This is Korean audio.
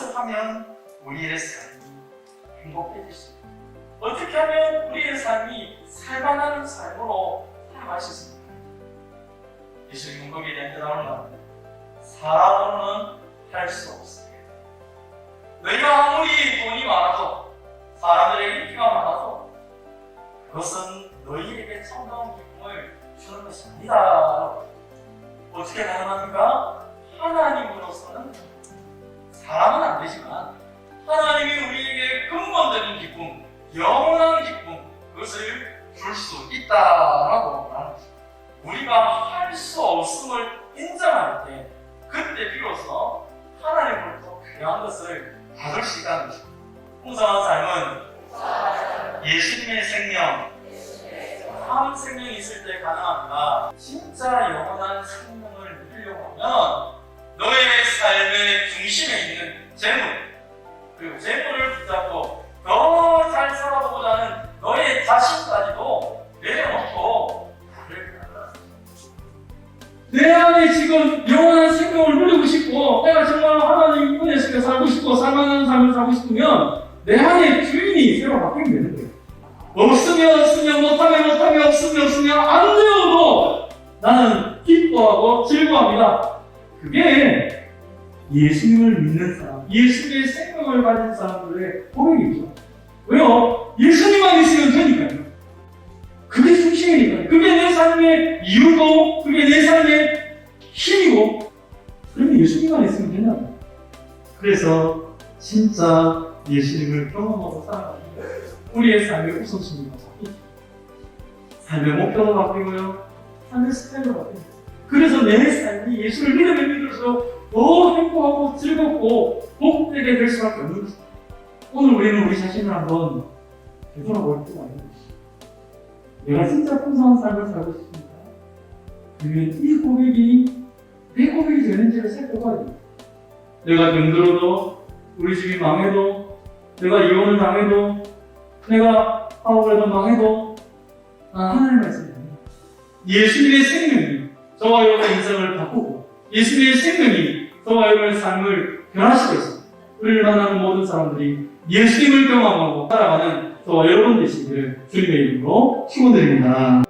하면 우리의 삶이 행복해질 수 있습니다. 어떻게 하면 우리의 삶이 살만한 삶으로 살아갈 수 있습니까? 예수님 거기에 대한 말합니다. 사람으로는 할 수 없습니다. 너희가 아무리 돈이 많아도 사람들에게 인기가 많아도 그것은 너희에게 참다운 기쁨을 주는 것이 아니다. 어떻게 가능합니까? 되지만 하나님이 우리에게 근본적인 기쁨, 영원한 기쁨 그것을 줄 수 있다라고 것입니다. 우리가 할 수 없음을 인정할 때 그때 비로소 하나님으로부터 필요한 것을 받을 수 있다는 것입니다. 풍성한 삶은 예수님의 생명, 참 생명이 있을 때 가능합니다. 진짜 영원한 생명을 누리려고 하면 너의 삶의 중심에 내 안에 지금 영원한 생명을 누리고 싶고 내가 정말 하나님 은혜 속에 살고 싶고 살만한 삶을 살고 싶으면 내 안에 주인이 새로 바뀌면 되는 거예요. 없으면 없으면 못하면 못하면 없으면 없으면 안 되어도 나는 기뻐하고 즐거워합니다. 그게 예수님을 믿는 사람, 예수님의 생명을 가진 사람들의 고백이죠. 왜요? 예수님만 있으면 되니까요. 그게 중심이니까요. 그게 내 삶의 이유고, 그게 내 삶의 힘이고, 그러면 예수님만 있으면 된다고. 그래서 진짜 예수님을 경험하고 살아가는. 우리의 삶의 우선순위가 바뀌죠. 삶의 목표도 바뀌고요. 삶의 스타일도 바뀌고. 그래서 내 삶이 예수를 믿으면 믿을수록 더 행복하고 즐겁고 복되게 될 수밖에 없는 것입니다. 오늘 우리는 우리 자신을 한번 되돌아볼 필요가 있는 것이죠. 내가 진짜 풍성한 삶을 살고 싶습니다. 그러면 이 고백이 내 고백이 되는지를 살펴봐야 돼요. 내가 병들어도 우리 집이 망해도 내가 이혼을 당해도 내가 파업을 해도 망해도 아, 하나님 말씀입니다. 예수님의 생명이 저와 여러분의 인생을 바꾸고 예수님의 생명이 저와 여러분의 삶을 있습니다. 우리를 만나는 모든 사람들이 예수님을 경험하고 살아가는 저와 여러분 되시기를 주님의 이름으로 축원드립니다.